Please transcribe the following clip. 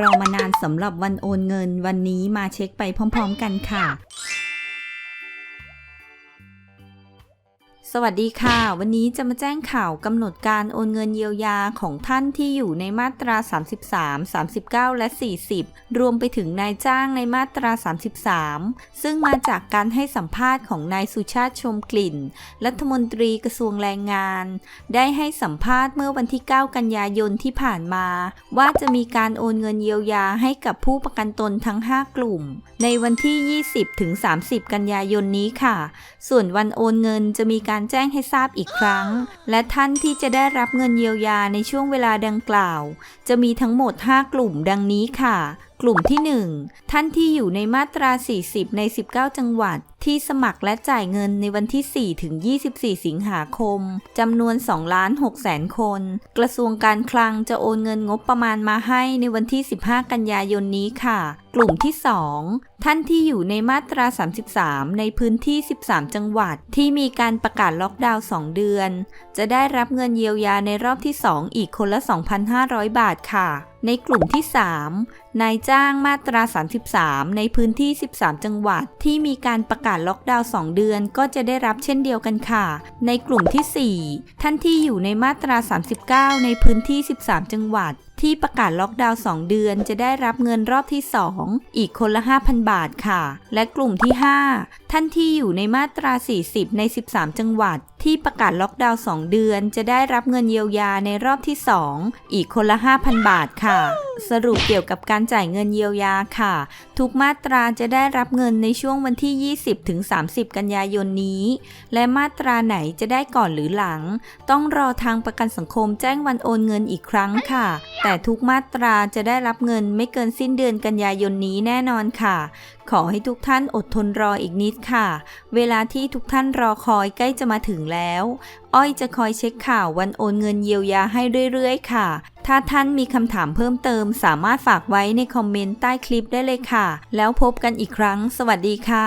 รอมานานสำหรับวันโอนเงินวันนี้มาเช็คไปพร้อม ๆ กันค่ะ สวัสดีค่ะ วันนี้จะมาแจ้งข่าวกำหนดการโอนเงินเยียวยาของท่านที่อยู่ในมาตรา 33 39 และ 40 รวมไปถึงนายจ้างในมาตรา 33 ซึ่งมาจากการให้สัมภาษณ์ของนายสุชาติชมกลิ่น รัฐมนตรีกระทรวงแรงงาน ได้ให้สัมภาษณ์เมื่อวันที่ 9 กันยายนที่ผ่านมา ว่าจะมีการโอนเงินเยียวยาให้กับผู้ประกันตนทั้ง 5 กลุ่ม ในวันที่ 20ถึง30 กันยายนนี้ค่ะ ส่วนวันโอนเงินจะมีการการแจ้งให้ทราบอีกครั้ง และท่านที่จะได้รับเงินเยียวยาในช่วงเวลาดังกล่าว จะมีทั้งหมด 5 กลุ่มดังนี้ค่ะกลุ่มที่ 1 ท่านที่อยู่ในมาตรา 40 ใน 19 จังหวัด ที่สมัครและจ่ายเงินในวันที่ 4 ถึง 24 สิงหาคม จำนวน2ล้าน6แสนคน กระทรวงการคลังจะโอนเงินงบประมาณมาให้ในวันที่ 15 กันยายนนี้ค่ะ กลุ่มที่ 2 ท่านที่อยู่ในมาตรา 33 ในพื้นที่ 13 จังหวัด ที่มีการประกาศล็อกดาวน์ 2 เดือน จะได้รับเงินเยียวยาในรอบที่ 2 อีกคนละ 2,500 บาทค่ะ ในกลุ่มที่ 3 นายจ้างมาตรา 33 ในพื้นที่ 13 จังหวัด ที่มีการประกาศล็อกดาวน์ 2 เดือนก็จะได้รับเช่นเดียวกันค่ะ ในกลุ่มที่ 4 ท่านที่อยู่ในมาตรา 39 ในพื้นที่ 13 จังหวัด ที่ประกาศล็อกดาวน์2เดือนจะได้รับเงินรอบที่ 2 อีกคนละ 5,000 บาทค่ะ และกลุ่มที่ 5 ท่านที่อยู่ในมาตรา 40 ใน 13 จังหวัด ที่ประกาศล็อกดาวน์2เดือน จะได้รับเงินเยียวยาในรอบที่ 2 อีกคนละ 5,000 บาทค่ะ สรุปเกี่ยวกับการจ่ายเงินเยียวยาค่ะ ทุกมาตราจะได้รับเงินในช่วงวันที่ 20ถึง30 กันยายนนี้ และมาตราไหนจะได้ก่อนหรือหลัง ต้องรอทางประกันสังคมแจ้งวันโอนเงินอีกครั้งค่ะ แต่ทุกมาตราจะได้รับเงินไม่เกินสิ้นเดือนกันยายนนี้แน่นอนค่ะ ขอให้ทุกท่านอดทนรออีกนิดค่ะ เวลาที่ทุกท่านรอคอยใกล้จะมาถึงแล้ว อ้อยจะคอยเช็คข่าววันโอนเงินเยียวยาให้เรื่อยๆ ค่ะ ถ้าท่านมีคำถามเพิ่มเติม สามารถฝากไว้ในคอมเมนต์ใต้คลิปได้เลยค่ะ แล้วพบกันอีกครั้ง สวัสดีค่ะ